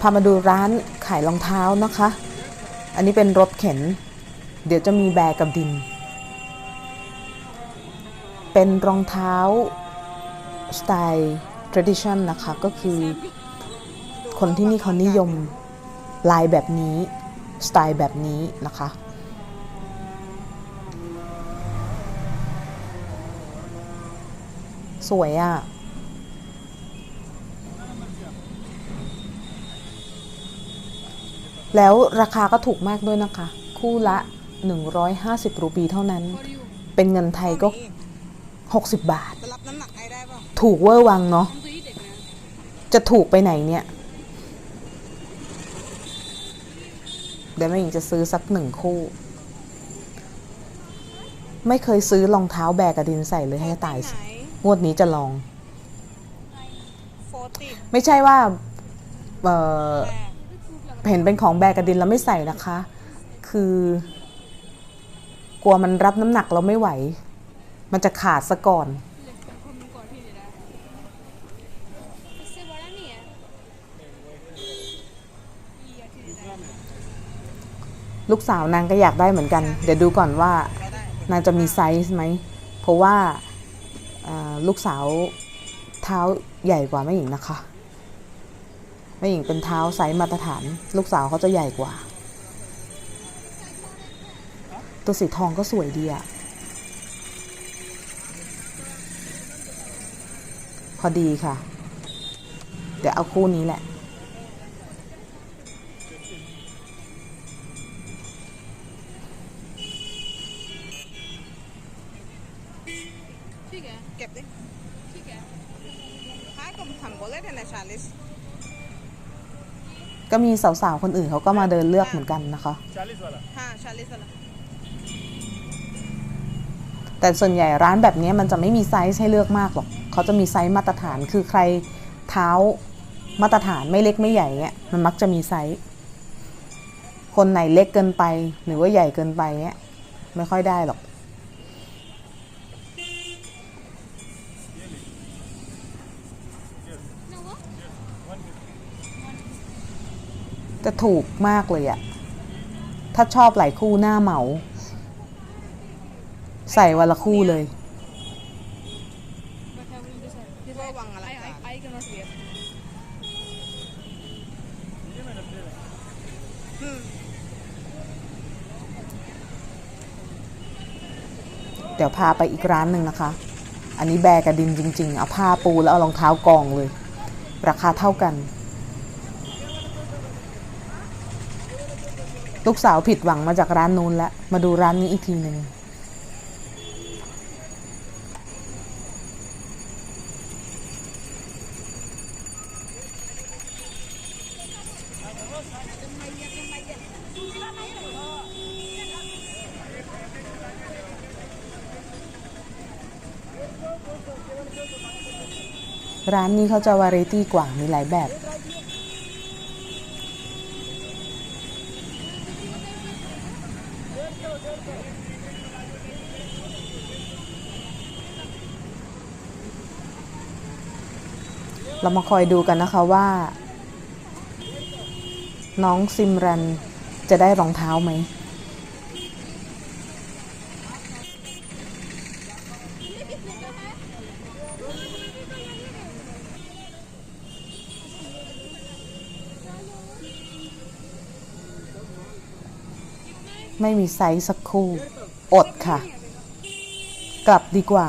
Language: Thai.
พามาดูร้านขายรองเท้านะคะ อันนี้เป็นรถเข็น เดี๋ยวจะมีแบกกับดิน เป็นรองเท้าสไตล์ tradition นะคะ ก็คือ คนที่นี่เขานิยมลายแบบนี้ สไตล์แบบนี้นะคะ สวยอะ่ะ แล้วราคาก็ถูกมากด้วยนะคะ คู่ละ 150 รูปีเท่านั้น เป็นเงินไทยก็ 60 บาทจะรับน้ำหนักไอ้ได้ป่ะถูกเวอร์วังเนาะจะถูกไปไหนเนี่ย เดี๋ยวแม่หญิงจะซื้อสักหนึ่งคู่ ไม่เคยซื้อรองเท้าแบกกระดินใส่เลยให้ตายไหนงวดนี้จะลองโฟติไม่ใช่ว่า เอ่อแปด เห็นเป็นของแบกกระดินแล้วไม่ใส่นะคะ คือ กลัวมันรับน้ำหนักเราไม่ไหว มันจะขาดซะก่อน ลูกสาวนางก็อยากได้เหมือนกัน เดี๋ยวดูก่อนว่านางจะมีไซส์ไหม เพราะว่าลูกสาวเท้าใหญ่กว่าแม่หญิงนะคะ แม่หญิงเป็นเท้าไซส์มาตรฐาน ลูกสาวเขาจะใหญ่กว่า ตัวสีทองก็สวยดีอะพอดีค่ะ เดี๋ยวเอาคู่นี้แหละ Figa? ก็มีสาวๆคนอื่นเขาก็มาเดินเลือกเหมือนกันนะคะแต่ส่วนใหญ่ร้านแบบนี้มันจะไม่มีไซส์ให้เลือกมากหรอกเขาจะมีไซส์มาตรฐานคือใครเท้ามาตรฐานไม่เล็กไม่ใหญ่เนี่ยมันมักจะมีไซส์ คนไหนเล็กเกินไปหรือว่าใหญ่เกินไปเนี่ยไม่ค่อยได้หรอก จะถูกมากเลยอะถ้าชอบหลายคู่หน้าเหมา ใส่วันละคู่เลย เดี๋ยวพาไปอีกร้านหนึ่งนะคะ อันนี้แบกกระดินจริง ๆ เอาผ้าปูแล้วเอารองเท้ากองเลย ราคาเท่ากัน ลูกสาวผิดหวังมาจากร้านนู้นแล้วมาดูร้านนี้อีกทีหนึ่งร้านนี้เขาจะวาไรตี้กว่ามีหลายแบบ เรามาคอยดูกันนะคะว่า น้องซิมรันจะได้รองเท้าไหม ไม่มีไซส์สักคู่ อดค่ะ กลับดีกว่า